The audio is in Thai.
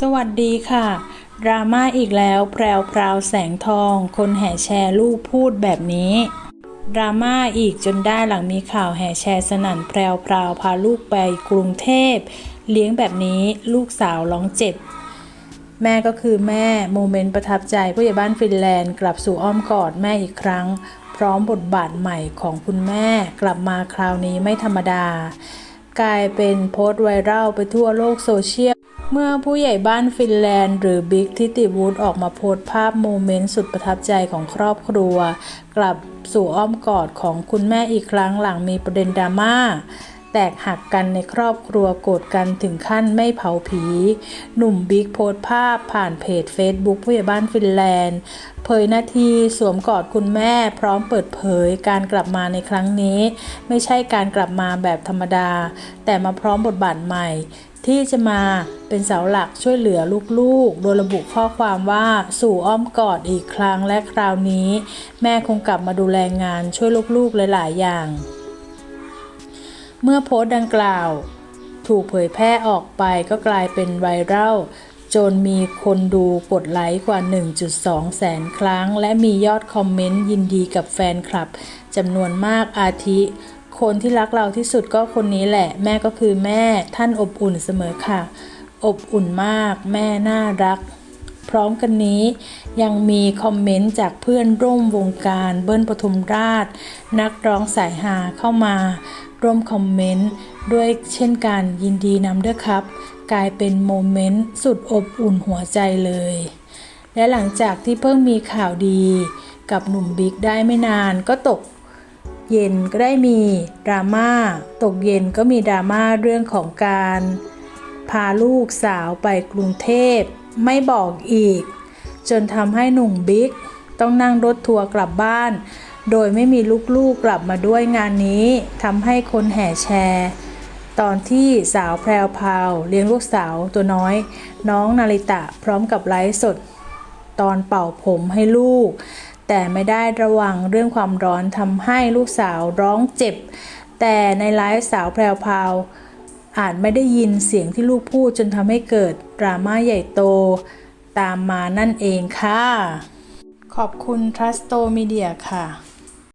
สวัสดีค่ะ ดราม่าอีกแล้วแพรวพราวแสงทอง คนแห่แชร์ลูกพูดแบบนี้ ดราม่าอีกจนได้หลังมีข่าวแห่แชร์สนั่นแพรวพราวพาลูกไปกรุงเทพ เลี้ยงแบบนี้ลูกสาวร้องเจ็บ แม่ก็คือแม่โมเมนต์ประทับใจผู้ใหญ่บ้านฟินแลนด์ กลับสู่อ้อมกอดแม่อีกครั้ง พร้อมบทบาทใหม่ของคุณแม่กลับมาคราวนี้ไม่ธรรมดา กลายเป็นโพสต์ไวรัลไปทั่วโลกโซเชียล เมื่อผู้ใหญ่บ้านฟินแลนด์หรือบิ๊กทิติวูดออกมาโพสต์ภาพโมเมนต์สุดประทับใจของครอบครัว กลับสู่อ้อมกอดของคุณแม่อีกครั้งหลังมีประเด็นดราม่า แตกหักกันในครอบครัวโกรธกันถึงขั้นไม่เผาผี หนุ่มบิ๊กโพสภาพผ่านเพจ Facebook ผู้ใหญ่บ้านฟินแลนด์ เผยนาทีสวมกอดคุณแม่พร้อมเปิดเผยการกลับมาในครั้งนี้ ไม่ใช่การกลับมาแบบธรรมดา แต่มาพร้อมบทบาทใหม่ที่จะมาเป็นเสาหลักช่วยเหลือลูกๆ โดยระบุข้อความว่าสู่อ้อมกอดอีกครั้งและคราวนี้ แม่คงกลับมาดูแลงานช่วยลูกๆหลายๆอย่าง เมื่อโพสต์ดังกล่าว ถูกเผยแพร่ออกไปก็กลายเป็นไวรัลจนมีคนดูกดไลค์กว่า 1.2 แสนครั้ง และมียอดคอมเมนต์ยินดีกับแฟนคลับจำนวนมากอาทิ คนที่รักเราที่สุดก็คนนี้แหละ แม่ก็คือแม่ท่านอบอุ่นเสมอค่ะ อบอุ่นมากแม่น่ารัก พร้อมกันนี้ยังมีคอมเมนต์จากเพื่อนร่วมวงการเบิ้ลปทุมราช นักร้องสายฮาเข้ามา ร่วมคอมเมนต์ ด้วยเช่นกันยินดีนำด้วยครับ กลายเป็นโมเมนต์สุดอบอุ่นหัวใจเลย และหลังจากที่เพิ่งมีข่าวดี กับหนุ่มบิ๊กได้ไม่นานก็ตกเย็นก็ได้มีดราม่าตกเย็นก็มีดราม่าเรื่องของการ พาลูกสาวไปกรุงเทพ ไม่บอกอีก จนทำให้หนุ่มบิ๊กต้องนั่งรถทัวร์กลับบ้าน โดยไม่มีลูกๆกลับมาด้วยงานนี้ทำให้คนแห่แชร์ ตอนที่สาวแพรวพาวเลี้ยงลูกสาวตัวน้อย น้องนาริตะพร้อมกับไลฟ์สด ตอนเป่าผมให้ลูก แต่ไม่ได้ระวังเรื่องความร้อนทำให้ลูกสาวร้องเจ็บ แต่ในไลฟ์สาวแพรวพาวอาจไม่ได้ยินเสียงที่ลูกพูดจนทำให้เกิดดราม่าใหญ่โต ตามมานั่นเองค่ะ ขอบคุณ Trusto Media ค่ะ